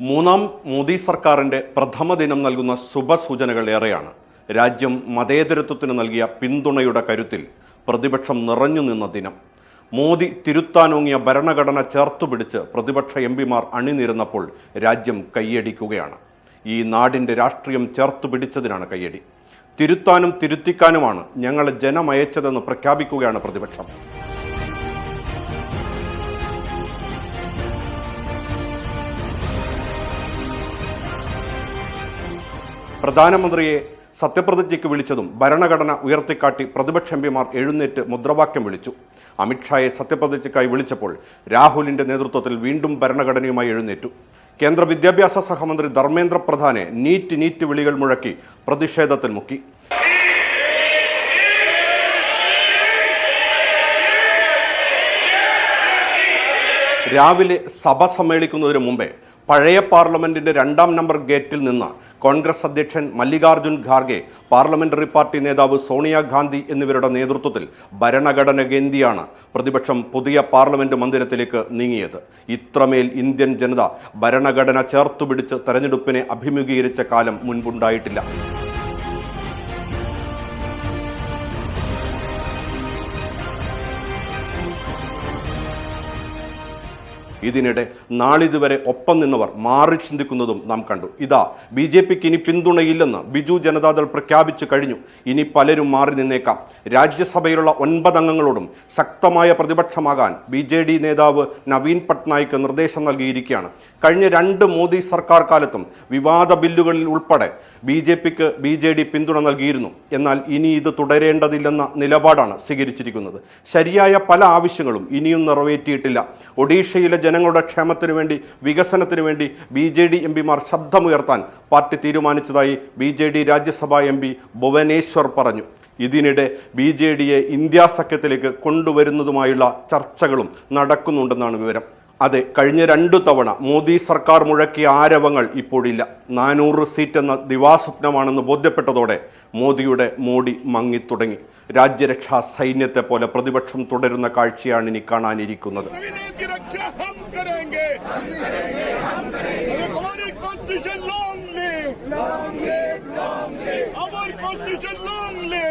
മൂന്നാം മോദി സർക്കാരിന്റെ പ്രഥമ ദിനം നൽകുന്ന ശുഭസൂചനകൾ ഏറെയാണ്. രാജ്യം മതേതരത്വത്തിന് നൽകിയ പിന്തുണയുടെ കരുത്തിൽ പ്രതിപക്ഷം നിറഞ്ഞു നിന്ന ദിനം. മോദി തിരുത്താനോങ്ങിയ ഭരണഘടന ചേർത്തുപിടിച്ച് പ്രതിപക്ഷ എം പിമാർ അണിനിരുന്നപ്പോൾ രാജ്യം കൈയടിക്കുകയാണ്. ഈ നാടിന്റെ രാഷ്ട്രീയം ചേർത്തുപിടിച്ചതിനാണ് കൈയടി. തിരുത്താനും തിരുത്തിക്കാനുമാണ് ഞങ്ങളെ ജനമയച്ചതെന്ന് പ്രഖ്യാപിക്കുകയാണ് പ്രതിപക്ഷം. പ്രധാനമന്ത്രിയെ സത്യപ്രതിജ്ഞയ്ക്ക് വിളിച്ചതും ഭരണഘടന ഉയർത്തിക്കാട്ടി പ്രതിപക്ഷ എംപിമാർ എഴുന്നേറ്റ് മുദ്രാവാക്യം വിളിച്ചു. അമിത്ഷായെ സത്യപ്രതിജ്ഞയ്ക്കായി വിളിച്ചപ്പോൾ രാഹുലിന്റെ നേതൃത്വത്തിൽ വീണ്ടും ഭരണഘടനയുമായി എഴുന്നേറ്റു. കേന്ദ്ര വിദ്യാഭ്യാസ സഹമന്ത്രി ധർമ്മേന്ദ്ര പ്രധാനെ നീറ്റ് നീറ്റ് വിളികൾ മുഴക്കി പ്രതിഷേധത്തിൽ മുക്കി. രാവിലെ സഭ സമ്മേളിക്കുന്നതിന് മുമ്പേ പഴയ പാർലമെന്റിന്റെ രണ്ടാം നമ്പർ ഗേറ്റിൽ നിന്ന് കോൺഗ്രസ് അധ്യക്ഷൻ മല്ലികാർജുൻ ഖാർഗെ പാർലമെന്ററി പാർട്ടി നേതാവ് സോണിയാഗാന്ധി എന്നിവരുടെ നേതൃത്വത്തിൽ ഭരണഘടന കേന്ദ്രിയാണ് പ്രതിപക്ഷം പുതിയ പാർലമെന്റ് മന്ദിരത്തിലേക്ക് നീങ്ങിയത്. ഇത്രമേൽ ഇന്ത്യൻ ജനത ഭരണഘടന ചേർത്തുപിടിച്ച് തെരഞ്ഞെടുപ്പിനെ അഭിമുഖീകരിച്ച കാലം മുൻപുണ്ടായിട്ടില്ല. ഇതിനിടെ നാളിതുവരെ ഒപ്പം നിന്നവർ മാറി ചിന്തിക്കുന്നതും നാം കണ്ടു. ഇതാ ബി ജെ പിക്ക് ഇനി പിന്തുണയില്ലെന്ന് ബിജു ജനതാദൾ പ്രഖ്യാപിച്ചു കഴിഞ്ഞു. ഇനി പലരും മാറി നിന്നേക്കാം. രാജ്യസഭയിലുള്ള ഒൻപത് അംഗങ്ങളോടും ശക്തമായ പ്രതിപക്ഷമാകാൻ ബി ജെ ഡി നേതാവ് നവീൻ പട്നായിക്ക് നിർദ്ദേശം നൽകിയിരിക്കുകയാണ്. കഴിഞ്ഞ രണ്ട് മോദി സർക്കാർ കാലത്തും വിവാദ ബില്ലുകളിൽ ഉൾപ്പെടെ ബി ജെ പിക്ക് ബി ജെ ഡി പിന്തുണ നൽകിയിരുന്നു. എന്നാൽ ഇനി ഇത് തുടരേണ്ടതില്ലെന്ന നിലപാടാണ് സ്വീകരിച്ചിരിക്കുന്നത്. ശരിയായ പല ആവശ്യങ്ങളും ഇനിയും നിറവേറ്റിയിട്ടില്ല. ഒഡീഷയിലെ ജനങ്ങളുടെ ക്ഷേമത്തിനു വേണ്ടി വികസനത്തിനു വേണ്ടി ബി ജെ ഡി എം പിമാർ ശബ്ദമുയർത്താൻ പാർട്ടി തീരുമാനിച്ചതായി ബി ജെ ഡി രാജ്യസഭാ എം പി ഭുവനേശ്വർ പറഞ്ഞു. ഇതിനിടെ ബി ജെ ഡിയെ ഇന്ത്യാ സഖ്യത്തിലേക്ക് കൊണ്ടുവരുന്നതുമായുള്ള ചർച്ചകളും നടക്കുന്നുണ്ടെന്നാണ് വിവരം. അതെ കഴിഞ്ഞ രണ്ടു തവണ മോദി സർക്കാർ മുഴക്കിയ ആരവങ്ങൾ ഇപ്പോഴില്ല. നാനൂറ് സീറ്റ് എന്ന ദിവാസ്വപ്നമാണെന്ന് ബോധ്യപ്പെട്ടതോടെ മോദിയുടെ മോടി മങ്ങിത്തുടങ്ങി. രാജ്യരക്ഷാ സൈന്യത്തെ പോലെ പ്രതിപക്ഷം തുടരുന്ന കാഴ്ചയാണ് ഇനി കാണാനിരിക്കുന്നത്. संविधान की रक्षा हम करेंगे हमारी constitution long live long live long live our constitution long live